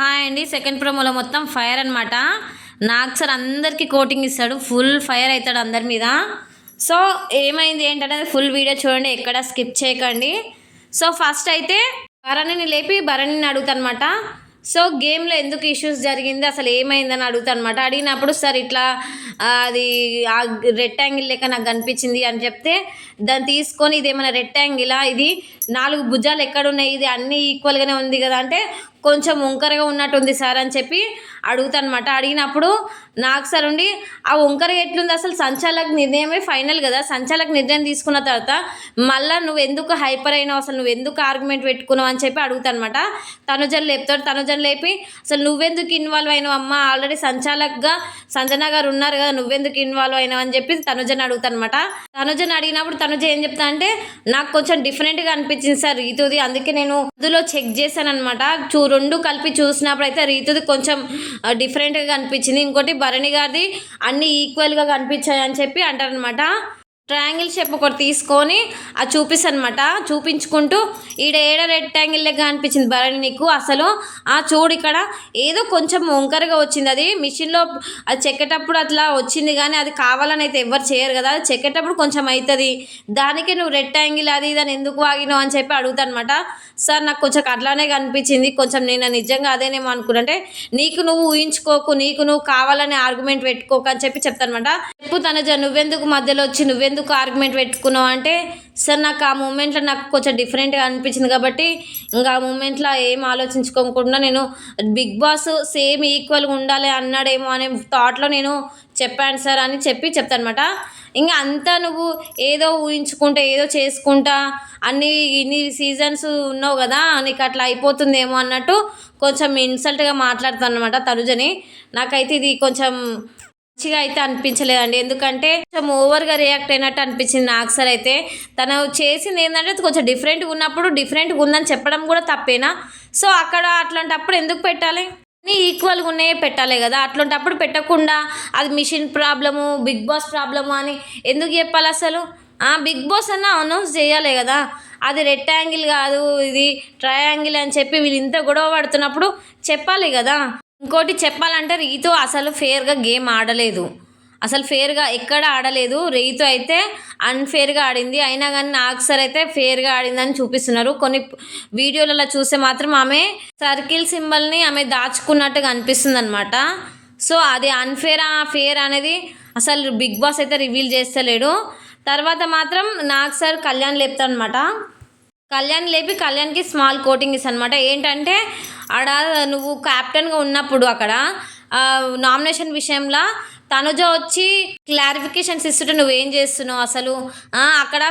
Hi అండి. Second ప్రోమోలో మొత్తం ఫైర్ అనమాట నాకు సార్ అందరికీ కోటింగ్ ఇస్తాడు. ఫుల్ ఫైర్ అవుతాడు అందరి మీద. సో ఏమైంది ఏంటనేది ఫుల్ వీడియో చూడండి. ఎక్కడ స్కిప్ చేయకండి. సో ఫస్ట్ అయితే భరణిని లేపి భరణిని అడుగుతానమాట. సో గేమ్లో ఎందుకు ఇష్యూస్ జరిగింది? అసలు ఏమైందని అడుగుతాను అనమాట అడిగినప్పుడు సార్ ఇట్లా అది ఆ రెక్టాంగిల్ లెక్క నాకు కనిపించింది అని చెప్తే దాన్ని తీసుకొని ఇది ఏమైనా రెక్టాంగిలా? ఇది నాలుగు భుజాలు ఎక్కడ ఉన్నాయి ఇది అన్నీ ఈక్వల్గానే ఉంది కదా అంటే కొంచెం వంకరగా ఉన్నట్టుంది సార్ అని చెప్పి అడుగుతానమాట. అడిగినప్పుడు నాకు సార్ ఉండి ఆ వంకర ఎట్లుంది? అసలు సంచాలక నిర్ణయమే ఫైనల్ కదా? సంచాలక నిర్ణయం తీసుకున్న తర్వాత మళ్ళీ నువ్వు ఎందుకు హైపర్ అయినావు? అసలు నువ్వు ఎందుకు ఆర్గ్యుమెంట్ పెట్టుకున్నావు? అని చెప్పి అడుగుతానమాట. తనుజలు లేపుతాడు. తనుజలు లేపి అసలు నువ్వెందుకు ఇన్వాల్వ్ అయినావు అమ్మ? ఆల్రెడీ సంచాలక్గా సంజన గారు ఉన్నారు కదా నువ్వెందుకు ఇన్వాల్వ్ అయినావు అని చెప్పి తనుజన్ అడుగుతానమాట. తనుజన్ అడిగినప్పుడు తనుజ ఏం చెప్తా అంటే నాకు కొంచెం డిఫరెంట్గా అనిపించింది సార్ రీతుది అందుకే నేను అందులో చెక్ చేశాను అనమాట చూ రెండు కలిపి చూసినప్పుడు అయితే రీతుది కొంచెం డిఫరెంట్గా కనిపించింది ఇంకోటి భరణి గారిది అన్ని ఈక్వల్గా కనిపించాయి అని చెప్పి అంటారనమాట ట్రయాంగిల్ షేప్ ఒకటి తీసుకొని అది చూపిస్తానమాట చూపించుకుంటూ ఈడ ఏడ రెక్టాంగిల్ లెక్క అనిపించింది భరణి నీకు? అసలు ఆ చూడు ఇక్కడ ఏదో కొంచెం వంకరగా వచ్చింది. అది మిషన్లో అది చెక్కేటప్పుడు అట్లా వచ్చింది కానీ అది కావాలని అయితే ఎవరు చేయరు కదా. అది చెక్కేటప్పుడు కొంచెం అవుతుంది దానికే నువ్వు రెక్టాంగిల్ అది ఇది ఎందుకు ఆగినావు అని చెప్పి అడుగుతానమాట సార్ నాకు కొంచెం అట్లానే కనిపించింది. కొంచెం నేను నిజంగా అదేనేమో అనుకున్నంటే నీకు నువ్వు ఊహించుకోకు నీకు నువ్వు కావాలని ఆర్గ్యుమెంట్ పెట్టుకోకు అని చెప్పి చెప్తానమాట చెప్పు తనజ నువ్వెందుకు మధ్యలో వచ్చి నువ్వెందుకు ఎందుకు ఆర్గ్యుమెంట్ పెట్టుకున్నావు అంటే సార్ నాకు ఆ మూమెంట్లో నాకు కొంచెం డిఫరెంట్గా అనిపించింది కాబట్టి ఇంకా ఆ మూమెంట్లో ఏం ఆలోచించుకోకుండా నేను బిగ్ బాస్ సేమ్ ఈక్వల్గా ఉండాలి అన్నాడేమో అనే థాట్లో నేను చెప్పాను సార్ అని చెప్పి చెప్తానమాట. ఇంకా అంతా నువ్వు ఏదో ఊహించుకుంటా ఏదో చేసుకుంటా అన్ని ఇన్ని సీజన్స్ ఉన్నావు కదా నీకు అట్లా అయిపోతుందేమో అన్నట్టు కొంచెం ఇన్సల్ట్గా మాట్లాడుతాను అనమాట తనుజని. నాకైతే ఇది కొంచెం మంచిగా అయితే అనిపించలేదండి. ఎందుకంటే కొంచెం ఓవర్గా రియాక్ట్ అయినట్టు అనిపించింది నాకు సార్ అయితే. తను చేసింది ఏంటంటే కొంచెం డిఫరెంట్గా ఉన్నప్పుడు డిఫరెంట్గా ఉందని చెప్పడం కూడా తప్పేనా? సో అక్కడ అట్లాంటప్పుడు ఎందుకు పెట్టాలి? ఈక్వల్గా ఉన్నాయి పెట్టాలి కదా. అట్లాంటప్పుడు పెట్టకుండా అది mission problem Bigg Boss problem అని ఎందుకు చెప్పాలి అసలు? ఆ బిగ్ బాస్ అన్న అనౌన్స్ చేయాలి కదా. అది రెక్టాంగిల్ కాదు ఇది ట్రయాంగిల్ అని చెప్పి వీళ్ళు ఇంత గొడవ పడుతున్నప్పుడు చెప్పాలి కదా. ఇంకోటి చెప్పాలంటే రీతు అసలు ఫేర్గా గేమ్ ఆడలేదు. అసలు ఫేర్గా ఎక్కడ ఆడలేదు. రీతు అయితే అన్ఫేర్గా ఆడింది. అయినా కానీ నాకు సార్ అయితే ఫేర్గా ఆడిందని చూపిస్తున్నారు. కొన్ని వీడియోలలో చూస్తే మాత్రం ఆమె సర్కిల్ సింబల్ని ఆమె దాచుకున్నట్టుగా అనిపిస్తుంది అనమాట సో అది అన్ఫేర్ ఫేర్ అనేది అసలు బిగ్ బాస్ అయితే రివీల్ చేస్తలేడు. తర్వాత మాత్రం నాకు సార్ కళ్యాణ్ లేపుతాడనమాట కళ్యాణ్ లేపి కళ్యాణ్కి స్మాల్ కోటింగ్ ఇస్ అనమాట ఏంటంటే ఆడ నువ్వు క్యాప్టెన్గా ఉన్నప్పుడు అక్కడ నామినేషన్ విషయంలో తనుజ వచ్చి క్లారిఫికేషన్స్ ఇస్తుంటే నువ్వేం చేస్తున్నావు అసలు? అక్కడ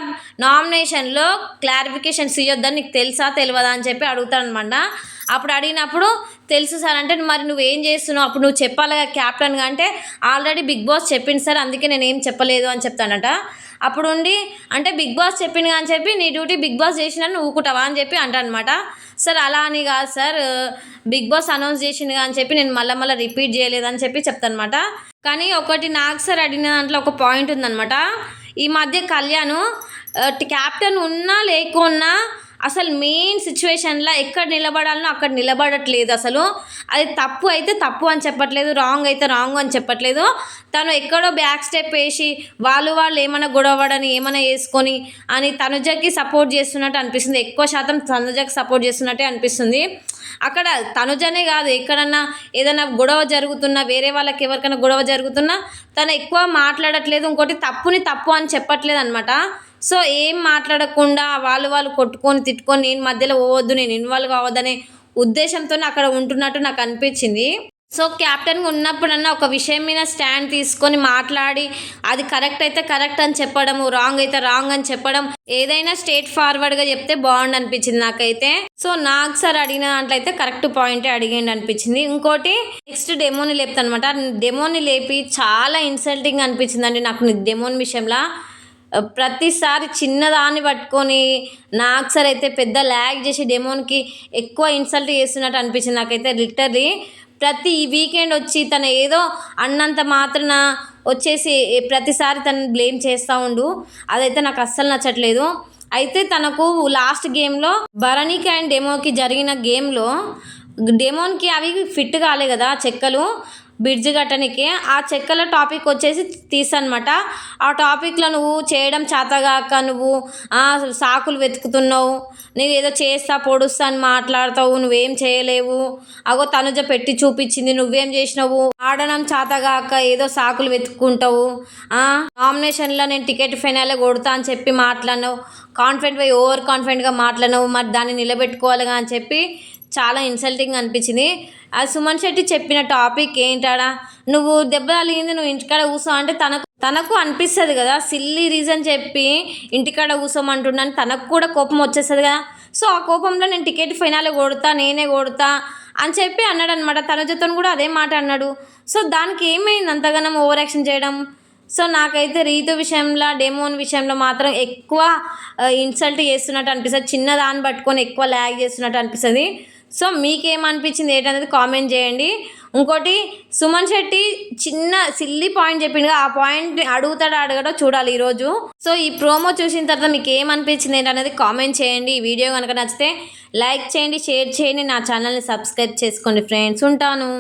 నామినేషన్లో క్లారిఫికేషన్స్ ఇవ్వద్దని నీకు తెలుసా తెలియదా అని చెప్పి అడుగుతానమాట. అప్పుడు అడిగినప్పుడు తెలుసు సార్ అంటే మరి నువ్వేం చేస్తున్నావు? అప్పుడు నువ్వు చెప్పాలి కదా క్యాప్టెన్గా అంటే ఆల్రెడీ బిగ్ బాస్ చెప్పింది సార్ అందుకే నేను ఏం చెప్పలేదు అని చెప్తానట. అప్పుడు ఉండి అంటే బిగ్ బాస్ చెప్పింది అని చెప్పి నీ డ్యూటీ బిగ్ బాస్ చేసిన నువ్వు అని చెప్పి అంటానమాట సార్ అలా అని కాదు సార్. బిగ్ బాస్ అనౌన్స్ చేసింది అని చెప్పి నేను మళ్ళీ మళ్ళీ రిపీట్ చేయలేదని చెప్పి చెప్తానమాట. కానీ ఒకటి నాకు సార్ అడిగిన దాంట్లో ఒక పాయింట్ ఉందన్నమాట ఈ మధ్య కళ్యాణ్ క్యాప్టెన్ ఉన్నా లేకున్నా అసలు మెయిన్ సిచ్యువేషన్లో ఎక్కడ నిలబడాలనో అక్కడ నిలబడట్లేదు అసలు. అది తప్పు అయితే తప్పు అని చెప్పట్లేదు రాంగ్ అయితే రాంగ్ అని చెప్పట్లేదు. తను ఎక్కడో బ్యాక్ స్టెప్ వేసి వాళ్ళు వాళ్ళు ఏమైనా గొడవడని ఏమైనా వేసుకొని అని తనుజకి సపోర్ట్ చేస్తున్నట్టు అనిపిస్తుంది. ఎక్కువ శాతం తనుజకి సపోర్ట్ చేస్తున్నట్టే అనిపిస్తుంది. అక్కడ తనుజనే కాదు ఎక్కడన్నా ఏదైనా గొడవ జరుగుతున్నా వేరే వాళ్ళకి ఎవరికైనా గొడవ జరుగుతున్నా తను ఎక్కువ మాట్లాడట్లేదు ఇంకోటి తప్పుని తప్పు అని చెప్పట్లేదు అనమాట సో ఏం మాట్లాడకుండా వాళ్ళు వాళ్ళు కొట్టుకొని తిట్టుకొని నేను మధ్యలో పోవద్దు నేను ఇన్వాల్వ్ కావద్దనే ఉద్దేశంతో అక్కడ ఉంటున్నట్టు నాకు అనిపించింది. సో క్యాప్టెన్గా ఉన్నప్పుడన్నా ఒక విషయం మీద స్టాండ్ తీసుకొని మాట్లాడి అది కరెక్ట్ అయితే కరెక్ట్ అని చెప్పడము రాంగ్ అయితే రాంగ్ అని చెప్పడం ఏదైనా స్ట్రేట్ ఫార్వర్డ్గా చెప్తే బాగుండు అనిపించింది నాకైతే. సో నాకు సార్ అడిగిన దాంట్లో అయితే కరెక్ట్ పాయింటే అడిగిండి అనిపించింది ఇంకోటి నెక్స్ట్ డెమోని లేపుతానమాట డెమోని లేపి చాలా ఇన్సల్టింగ్ అనిపించిందండి నాకు డెమోన్ విషయంలో. ప్రతిసారి చిన్నదాన్ని పట్టుకొని నాకు సార్ అయితే పెద్ద ల్యాగ్ చేసి డెమోన్కి ఎక్కువ ఇన్సల్ట్ చేస్తున్నట్టు అనిపించింది నాకైతే. లిటర్లీ ప్రతి వీకెండ్ వచ్చి తన ఏదో అన్నంత మాత్రాన వచ్చేసి ప్రతిసారి తను బ్లేమ్ చేస్తూ ఉండు. అదైతే నాకు అస్సలు నచ్చట్లేదు. అయితే తనకు లాస్ట్ గేమ్లో భరణికి అండ్ డెమోకి జరిగిన గేమ్లో డెమోన్కి అవి ఫిట్ కాలే కదా చెక్కలు. బ్రిడ్జ్ కట్టనికి ఆ చెక్కల టాపిక్ వచ్చేసి తీసనమాట ఆ టాపిక్లో నువ్వు చేయడం చేతగాక నువ్వు సాకులు వెతుకుతున్నావు నువ్వు ఏదో చేస్తా పొడుస్తా అని మాట్లాడతావు నువ్వేం చేయలేవు. అగో తనుజ పెట్టి చూపించింది నువ్వేం చేసినావు? ఆడడం చేతగాక ఏదో సాకులు వెతుక్కుంటావు. నామినేషన్లో నేను టికెట్ ఫైనల్ కొడతా అని చెప్పి మాట్లాడినావు. కాన్ఫిడెంట్ పోయి ఓవర్ కాన్ఫిడెంట్గా మాట్లాడినావు. మరి దాన్ని నిలబెట్టుకోవాలిగా అని చెప్పి చాలా ఇన్సల్టింగ్ అనిపించింది. ఆ సుమన్ శెట్టి చెప్పిన టాపిక్ ఏంటాడా? నువ్వు దెబ్బ తగిలింది నువ్వు ఇంటికాడ కూసో అంటే తనకు తనకు అనిపిస్తుంది కదా. సిల్లీ రీజన్ చెప్పి ఇంటికాడ కూర్చోమంటున్నాను తనకు కూడా కోపం వచ్చేస్తుంది కదా. సో ఆ కోపంలో నేను టికెట్ ఫైనల్ కొడతా నేనే కొడతా అని చెప్పి అన్నాడు అనమాట తనుజతో కూడా అదే మాట అన్నాడు. సో దానికి ఏమైంది అంతగానం ఓవర్ యాక్షన్ చేయడం? సో నాకైతే రీతు విషయంలో డెమోన్ విషయంలో మాత్రం ఎక్కువ ఇన్సల్ట్ చేస్తున్నట్టు అనిపిస్తుంది. చిన్న దాన్ని పట్టుకొని ఎక్కువ ల్యాగ్ చేస్తున్నట్టు అనిపిస్తుంది. సో మీకేమనిపించింది ఏంటనేది కామెంట్ చేయండి. ఇంకోటి సుమన్ శెట్టి చిన్న సిల్లీ పాయింట్ చెప్పిండు. ఆ పాయింట్ అడుగుతాడో అడగడో చూడాలి ఈరోజు. సో ఈ ప్రోమో చూసిన తర్వాత మీకు ఏమనిపించింది ఏంటనేది కామెంట్ చేయండి. ఈ వీడియో కనుక నచ్చితే లైక్ చేయండి షేర్ చేయండి. నా ఛానల్ని సబ్స్క్రైబ్ చేసుకోండి ఫ్రెండ్స్. ఉంటాను.